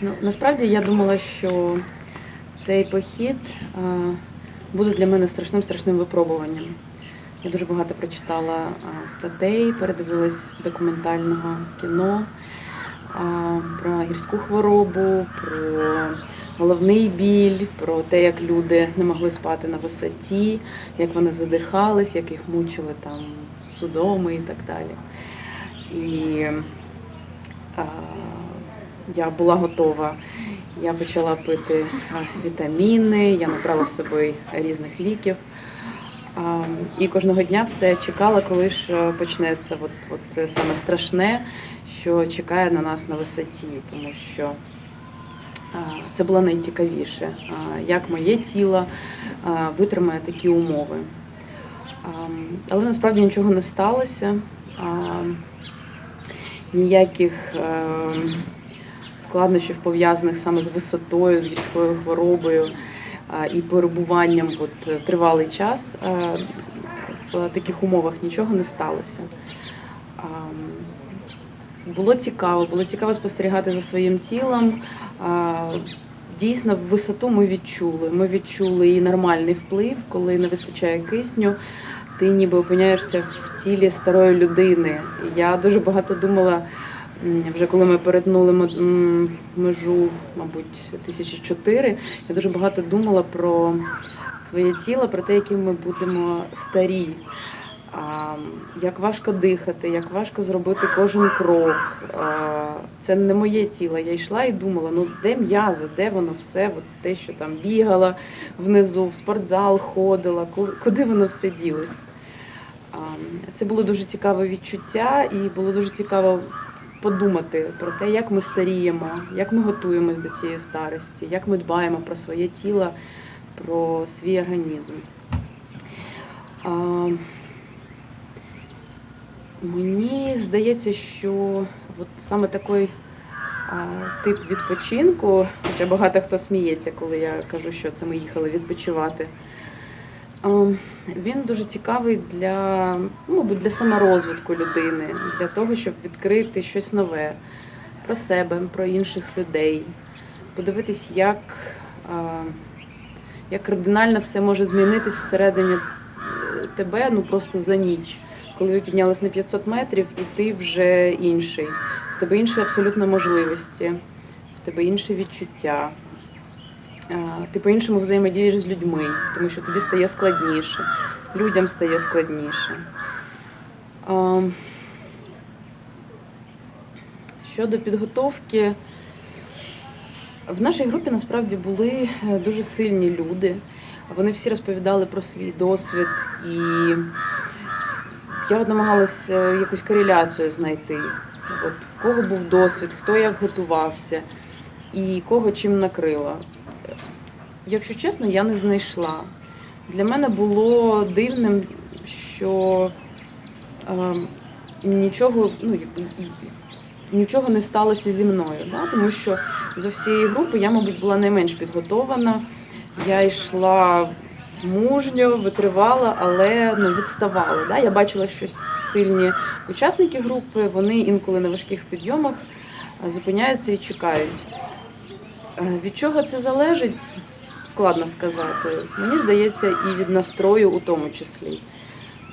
Ну, насправді я думала, що цей похід буде для мене страшним страшним випробуванням. Я дуже багато прочитала статей, передивилась документального кіно про гірську хворобу, про головний біль, про те, як люди не могли спати на висоті, як вони задихались, як їх мучили там судоми і так далі. І я була готова. Я почала пити вітаміни, я набрала з собою різних ліків. І кожного дня все чекала, коли ж почнеться от, от це саме страшне, що чекає на нас на висоті, тому що це було найцікавіше, як моє тіло витримає такі умови. Але насправді нічого не сталося. Ніяких е, складнощів пов'язаних саме з висотою, з гірською хворобою і перебуванням от, е, тривалий час е, в таких умовах нічого не сталося. Було цікаво, було цікаво спостерігати за своїм тілом. Дійсно, в висоту ми відчули. Ми відчули і нормальний вплив, коли не вистачає кисню. Ти ніби опиняєшся в тілі старої людини. Я дуже багато думала, вже коли ми перетнули межу, мабуть, тисячі чотири, я дуже багато думала про своє тіло, про те, яким ми будемо старі. Як важко дихати, як важко зробити кожен крок. Це не моє тіло. Я йшла і думала, ну де м'язи, де воно все, от те, що там бігала внизу, в спортзал ходила, куди воно все ділось. Це було дуже цікаве відчуття, і було дуже цікаво подумати про те, як ми старіємо, як ми готуємось до цієї старості, як ми дбаємо про своє тіло, про свій організм. А, Мені здається, що от саме такий тип відпочинку, хоча багато хто сміється, коли я кажу, що це ми їхали відпочивати. А, Він дуже цікавий для, ну, мабуть, для саморозвитку людини, для того, щоб відкрити щось нове про себе, про інших людей, подивитись, як, як кардинально все може змінитись всередині е, тебе ну, просто за ніч коли ви піднялись на 500 метрів, і ти вже інший. В тебе інші абсолютно можливості, в тебе інші відчуття. Ти по-іншому взаємодієш з людьми, тому що тобі стає складніше, людям стає складніше. Щодо підготовки, в нашій групі насправді були е, дуже сильні люди. Вони всі розповідали про свій досвід і я намагалася якусь кореляцію знайти. От в кого був досвід, хто як готувався і кого чим накрила. Якщо чесно, я не знайшла. Для мене було дивним, що е, нічого, ну, нічого не сталося зі мною. Да? Тому що з всієї групи я, мабуть, була найменш підготована. Я йшла мужньо, витривала, але ну, відставала. Да? Я бачила, що сильні учасники групи, вони інколи на важких підйомах е, зупиняються і чекають. Е, Від чого це залежить, складно сказати. Мені здається, і від настрою у тому числі.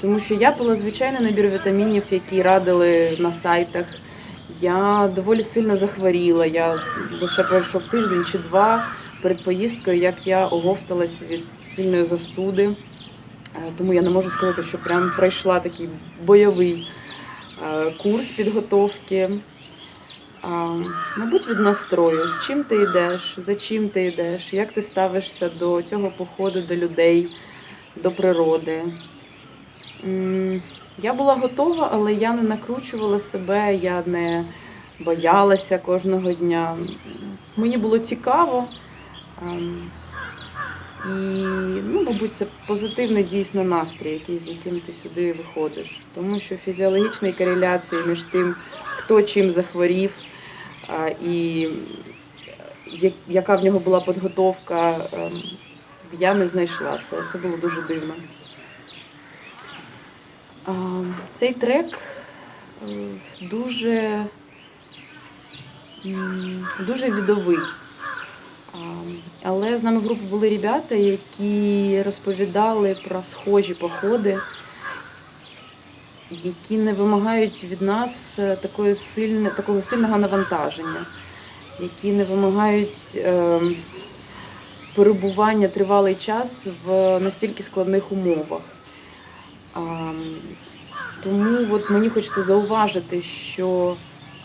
Тому що я пила звичайний набір вітамінів, які радили на сайтах. Я доволі сильно захворіла. Я лише пройшов тиждень чи два перед поїздкою, як я оговталась від сильної застуди. Е, Тому я не можу сказати, що прям пройшла такий бойовий е, курс підготовки. Мабуть, від настрою, з чим ти йдеш, за чим ти йдеш, як ти ставишся до цього походу, до людей, до природи. Я була готова, але я не накручувала себе, я не боялася кожного дня. Мені було цікаво. Ем, І, ну, мабуть, це позитивний дійсно настрій, який, з яким ти сюди виходиш. Тому що фізіологічної кореляції між тим, хто чим захворів, і яка в нього була підготовка, ем, я не знайшла це. Це було дуже дивно. Цей трек дуже дуже відовий. Але з нами в групі були ребята, які розповідали про схожі походи, які не вимагають від нас е, такої сильне, такого сильного навантаження, які не вимагають е, перебування тривалий час в настільки складних умовах. Тому от мені хочеться зауважити, що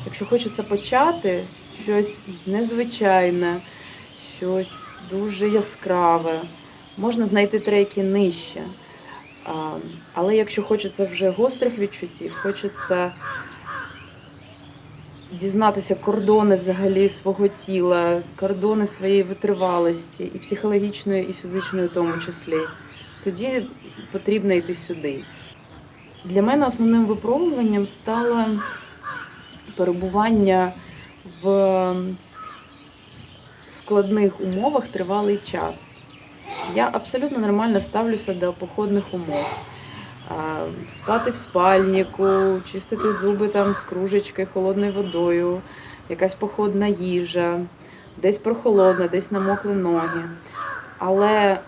якщо хочеться почати щось незвичайне, щось дуже яскраве, можна знайти треки нижче. А, але якщо хочеться вже гострих відчуттів, хочеться дізнатися кордони взагалі свого тіла, кордони своєї витривалості, і психологічної, і фізичної в тому числі, тоді потрібно йти сюди. Для мене основним випробуванням стало перебування в складних умовах тривалий час. Я абсолютно нормально ставлюся до походних умов. Спати в спальнику, чистити зуби там з кружечки холодною водою, якась походна їжа, десь прохолодно, десь намокли ноги. Але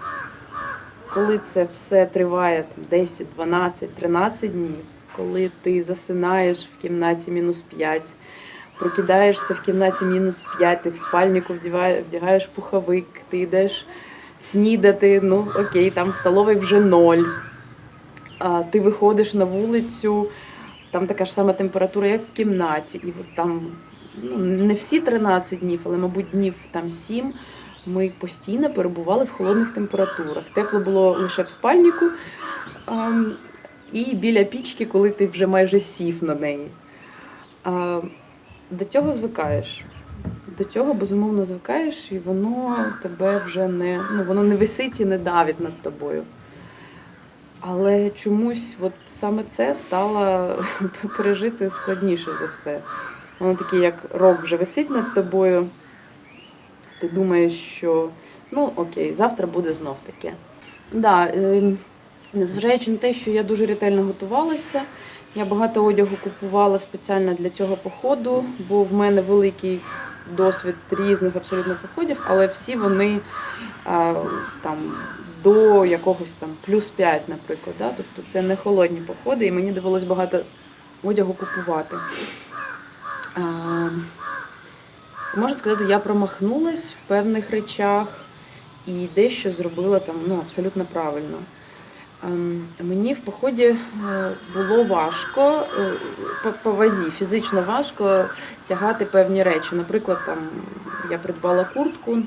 коли це все триває 10, 12, 13 днів, коли ти засинаєш в кімнаті мінус 5, прокидаєшся в кімнаті мінус 5, ти в спальнику вдягаєш пуховик, ти йдеш снідати, ну окей, там в столовій вже ноль. А ти виходиш на вулицю, там така ж сама температура, як в кімнаті. І от там ну, не всі 13 днів, але, мабуть, днів там 7 ми постійно перебували в холодних температурах. Тепло було лише в спальнику ам, і біля пічки, коли ти вже майже сів на неї. А, До цього звикаєш. До цього безумовно звикаєш, і воно тебе вже не ну воно не висить і не давить над тобою. Але чомусь от саме це стало пережити складніше за все. Воно таке, як рок вже висить над тобою. Ти думаєш, що ну окей, завтра буде знов таке. Да, е, незважаючи на те, що я дуже ретельно готувалася, я багато одягу купувала спеціально для цього походу, бо в мене великий досвід різних абсолютно походів, але всі вони а, там до якогось там плюс 5, наприклад. Да? Тобто це не холодні походи, і мені довелось багато одягу купувати. А, можу сказати, я промахнулась в певних речах і дещо зробила там ну, абсолютно правильно. Ем, Мені в поході е, було важко е, по, вазі, фізично важко тягати певні речі. Наприклад, там я придбала куртку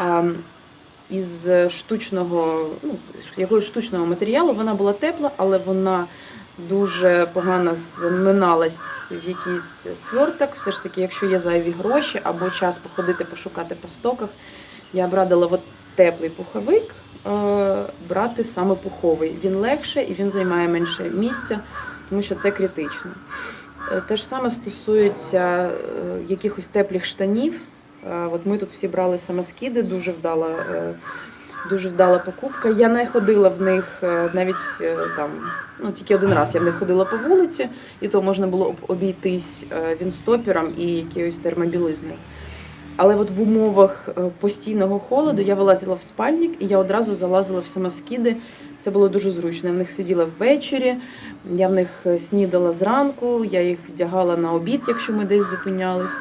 ем, із штучного, ну, якогось штучного матеріалу. Вона була тепла, але вона дуже погано зминалась в якийсь сверток. Все ж таки, якщо є зайві гроші або час походити, пошукати по стоках, я б радила от теплий пуховик е, брати саме пуховий. Він легше і він займає менше місця, тому що це критично. Е, Те ж саме стосується е, якихось теплих штанів. От ми тут всі брали самоскіди, дуже вдала, дуже вдала покупка. Я не ходила в них навіть там, ну тільки один раз я в них ходила по вулиці, і то можна було обійтись вінстопером і якоюсь термобілизною. Але от в умовах е, постійного холоду я вилазила в спальник і я одразу залазила в самоскіди. Це було дуже зручно. Я в них сиділа ввечері, я в них е, снідала зранку, я їх вдягала на обід, якщо ми десь зупинялись.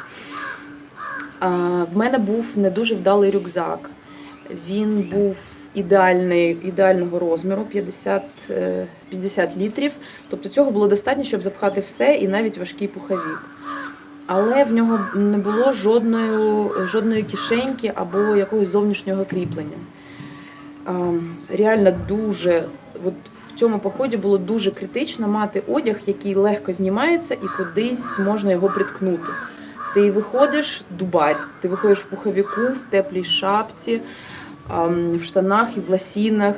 В мене був не дуже вдалий рюкзак. Він був ідеальний, ідеального розміру 50, е, 50 літрів. Тобто цього було достатньо, щоб запхати все і навіть важкий пуховік. Але в нього не було жодної, жодної кишеньки або якогось зовнішнього кріплення. Реально дуже от в цьому поході було дуже критично мати одяг, який легко знімається і кудись можна його приткнути. Ти виходиш дубарь, ти виходиш в пуховіку, в теплій шапці, в штанах і в ласінах,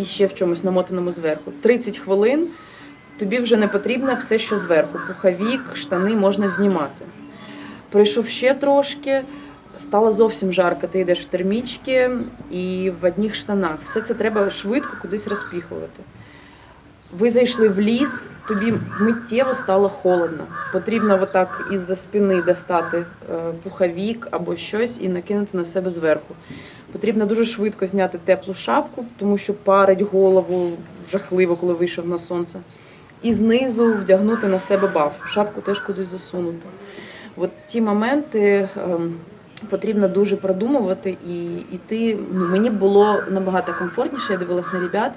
і, ще в чомусь намотаному зверху. 30 хвилин тобі вже не потрібно все, що зверху. Пуховік, штани можна знімати. Пройшов ще трошки, стало зовсім жарко. Ти йдеш в термічки і в одних штанах. Все це треба швидко кудись розпіхувати. ви зайшли в ліс, тобі миттєво стало холодно. Потрібно отак із-за спини достати е, пуховік або щось і накинути на себе зверху. Потрібно дуже швидко зняти теплу шапку, тому що парить голову жахливо, коли вийшов на сонце. І знизу вдягнути на себе баф, шапку теж кудись засунути. От ті моменти ем, потрібно дуже продумувати і йти. Ну, мені було набагато комфортніше. Я дивилась на ребят,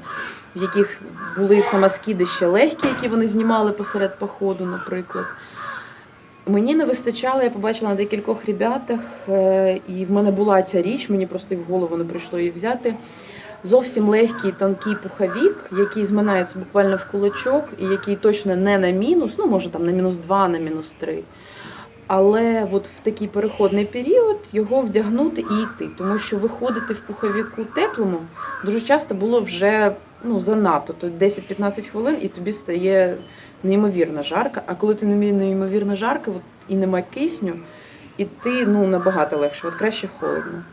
в яких були самоскиди ще легкі, які вони знімали посеред походу, наприклад. Мені не вистачало, я побачила на декількох ребятах, е, і в мене була ця річ, мені просто і в голову не прийшло її взяти. Зовсім легкий тонкий пуховік, який зминається буквально в кулачок, і який точно не на мінус, ну може там на мінус 2, на мінус 3. Але от в такий переходний період його вдягнути і йти, тому що виходити в пуховіку теплому дуже часто було вже ну, занадто. То 10-15 хвилин і тобі стає неймовірно жарко. А коли ти не неймовірно жарко от, і нема кисню, і ти ну, набагато легше, от краще холодно.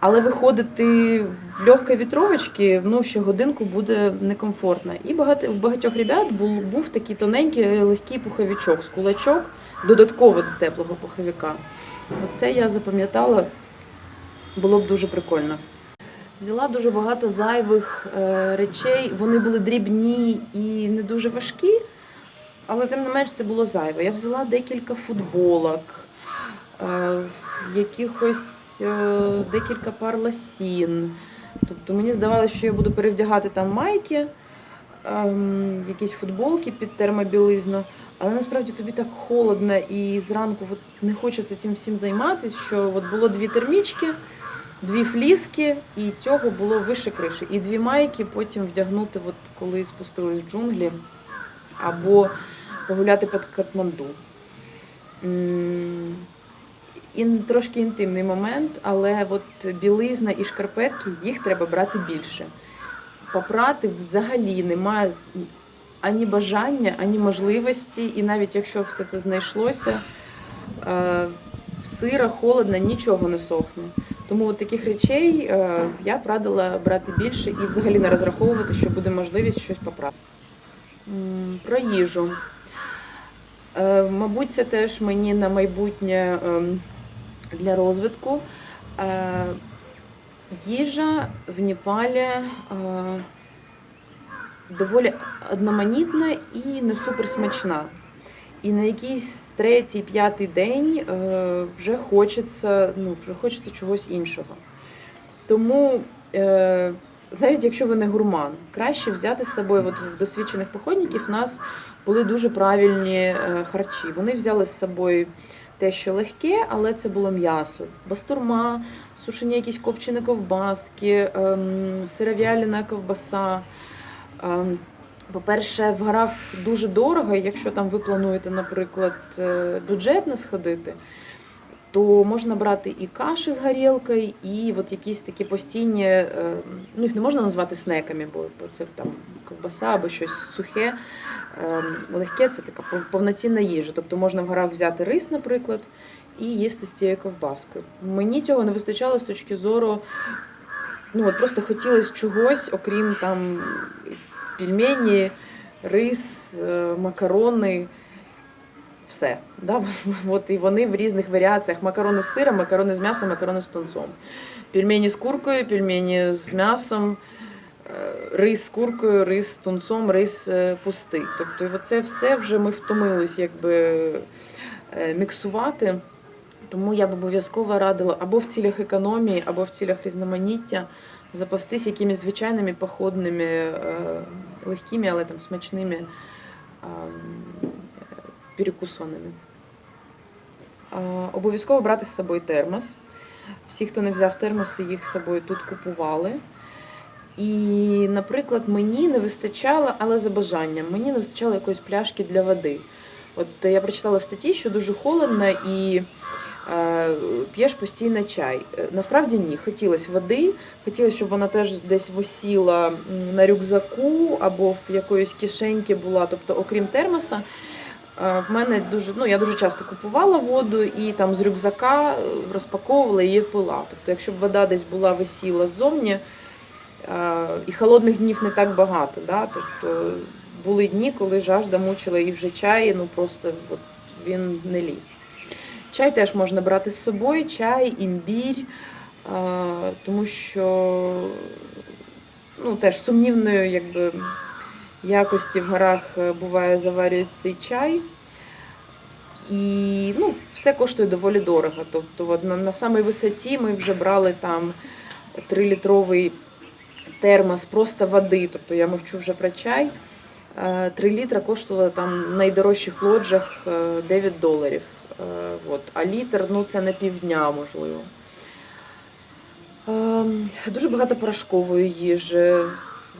Але виходити в легкій вітровочці, ну ще годинку буде некомфортно. І багато в багатьох ребят був, був такий тоненький легкий пуховичок кулачок, додатково до теплого пуховика. Оце я запам'ятала, було б дуже прикольно. Взяла дуже багато зайвих е, речей. Вони були дрібні і не дуже важкі, але тим не менш це було зайве. Я взяла декілька футболок, е, якихось е, декілька пар ласін. Тобто мені здавалося, що я буду перевдягати там майки, ем, якісь футболки під термобілизну. Але насправді тобі так холодно і зранку от не хочеться цим всім займатися, що от було дві термічки, дві фліски, і цього було вище криші. І дві майки потім вдягнути, от коли спустились в джунглі, або погуляти під Катманду. М, І трошки інтимний момент, але от білизна і шкарпетки їх треба брати більше. Попрати взагалі немає ані бажання, ані можливості, і навіть якщо все це знайшлося, е, сиро, холодно, нічого не сохне. Тому от таких речей е, я б радила брати більше і взагалі не розраховувати, що буде можливість щось поправити. Про їжу. Е, Мабуть, це теж мені на майбутнє ем, для розвитку. Е, Їжа в Непалі е, доволі одноманітна і не суперсмачна. І на якийсь третій, п'ятий день е, вже хочеться, ну, вже хочеться чогось іншого. Тому навіть якщо ви не гурман, краще взяти з собою от в досвідчених походників у нас були дуже правильні харчі. Вони взяли з собою те, що легке, але це було м'ясо. Бастурма, сушені якісь копчені ковбаски, ем, сиров'яліна ковбаса. Ем, По-перше, в горах дуже дорого, якщо там ви плануєте, наприклад, е, бюджетно сходити, то можна брати і каші з горілкою, і от якісь такі постійні, е, ну їх не можна назвати снеками, бо це там ковбаса або щось сухе. Ем, Легке це така повноцінна їжа. Тобто можна в горах взяти рис, наприклад, і їсти з цією ковбаскою. Мені цього не вистачало з точки зору. Ну от просто хотілося чогось, окрім там пельмені, рис, е, макарони. Все. Да? От і вони в різних варіаціях: макарони з сиром, макарони з м'ясом, макарони з тунцом. Пельмені з куркою, пельмені з м'ясом, е, рис з куркою, рис з тунцом, рис е, пустий. Тобто це все вже ми втомились якби е, міксувати. Тому я б обов'язково радила або в цілях економії, або в цілях різноманіття запастись якимись звичайними походними, легкими, але там смачними Е, Обов'язково брати з собою термос. Всі, хто не взяв термоси, їх з собою тут купували. І, наприклад, мені не вистачало, але за бажанням, мені не вистачало якоїсь пляшки для води. От я прочитала в статті, що дуже холодно і е, п'єш постійно чай. Е, Насправді ні, хотілося води, хотілося, щоб вона теж десь висіла на рюкзаку або в якоїсь кишеньки була. Тобто, окрім термоса, в мене дуже, ну я дуже часто купувала воду і там з рюкзака е, розпаковувала її пила. Тобто, якщо б вода десь була висіла ззовні, е, і холодних днів не так багато, да? тобто були дні, коли жажда мучила і вже чай, ну просто от, він не ліз. Чай теж можна брати з собою, чай, імбір, тому що ну, теж сумнівною якби, якості в горах е, буває заварюють цей чай. І ну, все коштує доволі дорого. Тобто от на, на самій висоті ми вже брали там 3-літровий термос просто води. Тобто я мовчу вже про чай. 3 літра коштувало там в найдорожчих лоджах е, 9 доларів. Е, От. А літр ну, це на півдня, можливо. Ем, Дуже багато порошкової їжі.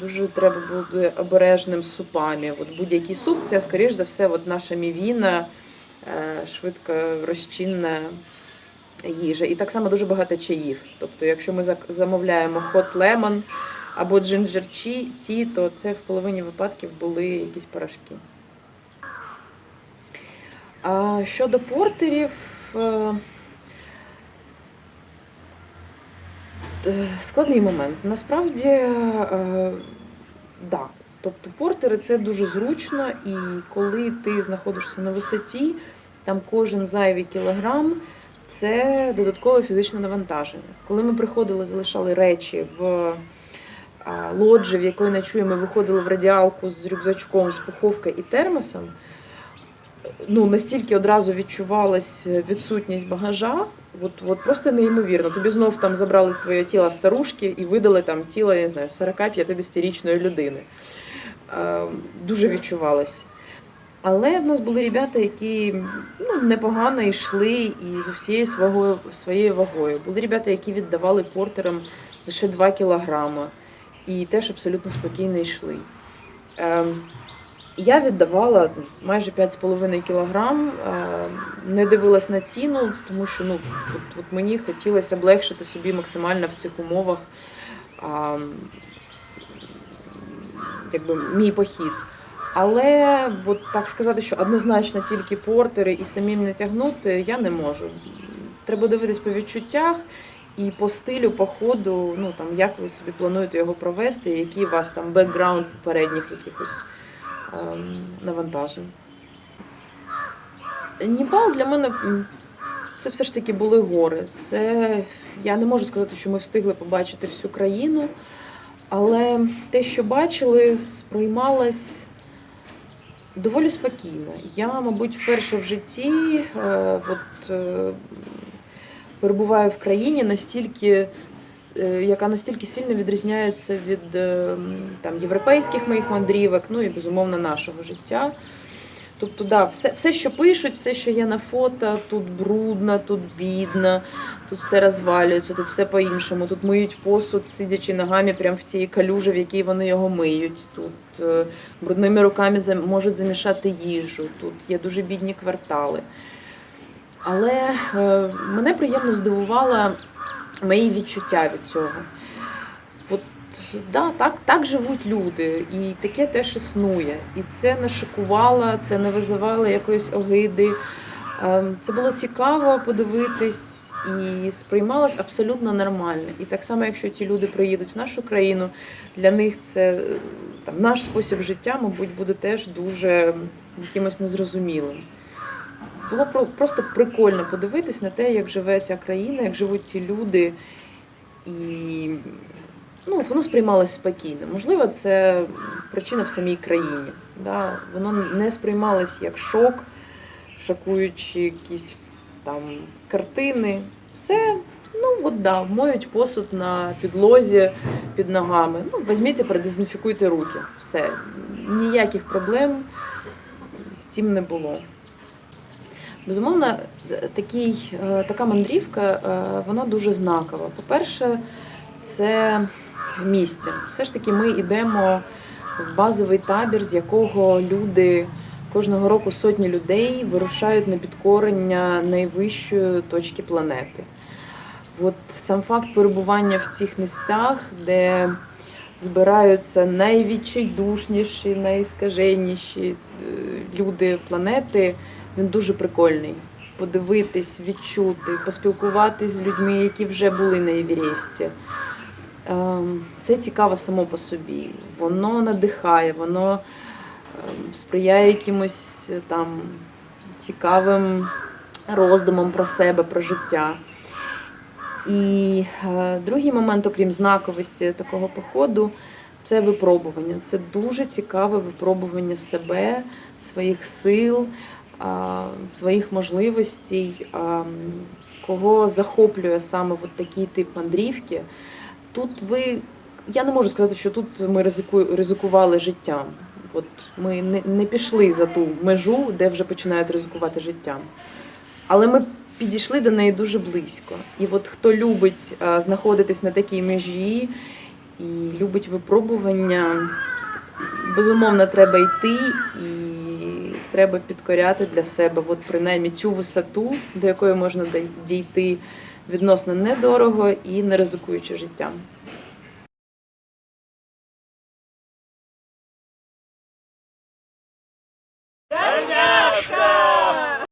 Дуже треба бути обережним з супами. От будь-який суп це, скоріш за все, от наша мівіна, е, швидко розчинна їжа. І так само дуже багато чаїв. Тобто, якщо ми замовляємо hot lemon або ginger tea, то це в половині випадків були якісь порошки. А щодо портерів, е, т- складний момент. Насправді, е, да. Тобто портери це дуже зручно, і коли ти знаходишся на висоті, там кожен зайвий кілограм це додаткове фізичне навантаження. Коли ми приходили, залишали речі в а, лоджі, в якої ночуємо, ми виходили в радіалку з рюкзачком, з пуховкою і термосом, ну настільки одразу відчувалась відсутність багажа, от, от просто неймовірно. Тобі знов там забрали твоє тіло старушки і видали там тіло, я не знаю, 40-50-річної людини. Е, Дуже відчувалось. Але в нас були ребята, які ну, непогано йшли і з усією свого, своєю вагою. Були ребята, які віддавали портерам лише 2 кілограми і теж абсолютно спокійно йшли. Ем, я віддавала майже 5,5 кілограм, е, не дивилась на ціну, тому що ну, от, от мені хотілося облегшити собі максимально в цих умовах якби, мій похід. Але от так сказати, що однозначно тільки портери і самим не тягнути, я не можу. Треба дивитись по відчуттях і по стилю походу, ну як ви собі плануєте його провести, який у вас там бекграунд передніх якихось навантажень. Ніпал для мене це все ж таки були гори. Це я не можу сказати, що ми встигли побачити всю країну, але те, що бачили, сприймалось доволі спокійно. Я, мабуть, вперше в житті е, от, е, перебуваю в країні настільки, яка настільки сильно відрізняється від е, там, європейських моїх мандрівок, ну і безумовно нашого життя. Тобто, да, все, все, що пишуть, все, що є на фото, тут брудно, тут бідно, тут все розвалюється, тут все по-іншому. Тут миють посуд, сидячи ногами прямо в тій калюжі, в якій вони його миють. Тут е, брудними руками можуть замішати їжу, тут є дуже бідні квартали. Але е, мене приємно здивувало мої відчуття від цього. От, да, так, так живуть люди, і таке теж існує. І це не шокувало, це не визивало якоїсь огиди. Е, Це було цікаво подивитись і сприймалось абсолютно нормально. І так само, якщо ці люди приїдуть в нашу країну, для них це там, наш спосіб життя, мабуть, буде теж дуже якимось незрозумілим. Було просто прикольно подивитись на те, як живе ця країна, як живуть ці люди. І ну, от воно сприймалось спокійно. Можливо, це причина в самій країні. Да? Воно не сприймалось як шок, шокуючи якісь там картини. Все, ну от да, моють посуд на підлозі під ногами. Ну, візьміть і продезінфікуйте руки. Все. Ніяких проблем з цим не було. Безумовно, такий, е, така мандрівка е, вона дуже знакова. По-перше, це місце. Все ж таки, ми йдемо в базовий табір, з якого люди кожного року сотні людей вирушають на підкорення найвищої точки планети. От сам факт перебування в цих містах, де збираються найвідчайдушніші, найскаженніші е, люди планети, він дуже прикольний. Подивитись, відчути, поспілкуватись з людьми, які вже були на Євресті. Ем, Це цікаво само по собі. Воно надихає, воно сприяє якимось е, там цікавим роздумам про себе, про життя. І е, другий момент, окрім знаковості такого походу, це випробування. Це дуже цікаве випробування себе, своїх сил, своїх можливостей, кого захоплює саме от такий тип мандрівки. Тут ви, я не можу сказати, що тут ми ризику- ризикували життям. От ми не, не пішли за ту межу, де вже починають ризикувати життям. Але ми підійшли до неї дуже близько. І от хто любить знаходитись на такій межі і любить випробування, безумовно, треба йти і треба підкоряти для себе, от принаймні цю висоту, до якої можна дійти відносно недорого і не ризикуючи життям.